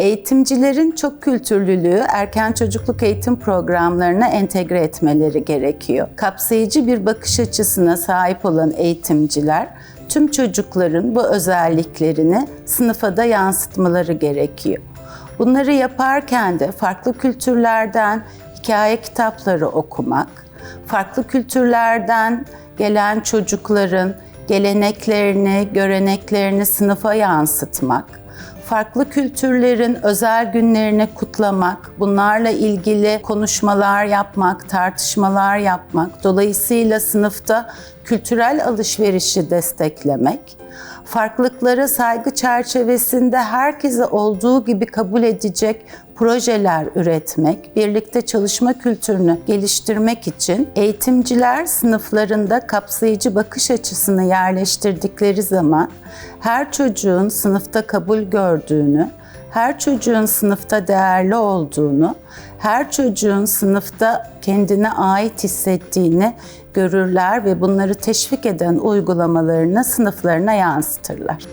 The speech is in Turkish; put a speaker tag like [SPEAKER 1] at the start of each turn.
[SPEAKER 1] Eğitimcilerin çok kültürlülüğü erken çocukluk eğitim programlarına entegre etmeleri gerekiyor. Kapsayıcı bir bakış açısına sahip olan eğitimciler tüm çocukların bu özelliklerini sınıfa da yansıtmaları gerekiyor. Bunları yaparken de farklı kültürlerden hikaye kitapları okumak, farklı kültürlerden gelen çocukların geleneklerini, göreneklerini sınıfa yansıtmak, farklı kültürlerin özel günlerini kutlamak, bunlarla ilgili konuşmalar yapmak, tartışmalar yapmak, dolayısıyla sınıfta kültürel alışverişi desteklemek, farklılıklara saygı çerçevesinde herkese olduğu gibi kabul edecek projeler üretmek, birlikte çalışma kültürünü geliştirmek için eğitimciler sınıflarında kapsayıcı bakış açısını yerleştirdikleri zaman her çocuğun sınıfta kabul gördüğünü, her çocuğun sınıfta değerli olduğunu, her çocuğun sınıfta kendine ait hissettiğini görürler ve bunları teşvik eden uygulamalarını sınıflarına yansıtırlar.